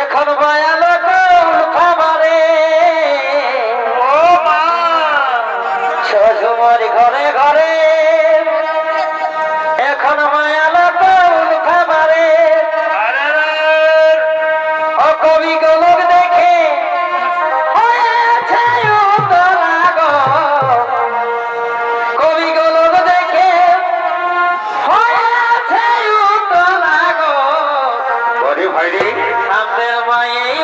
এখন বায়ালো খাবারে। ঘরে ঘরে। এখন মায়া হরে আমি আমায় এই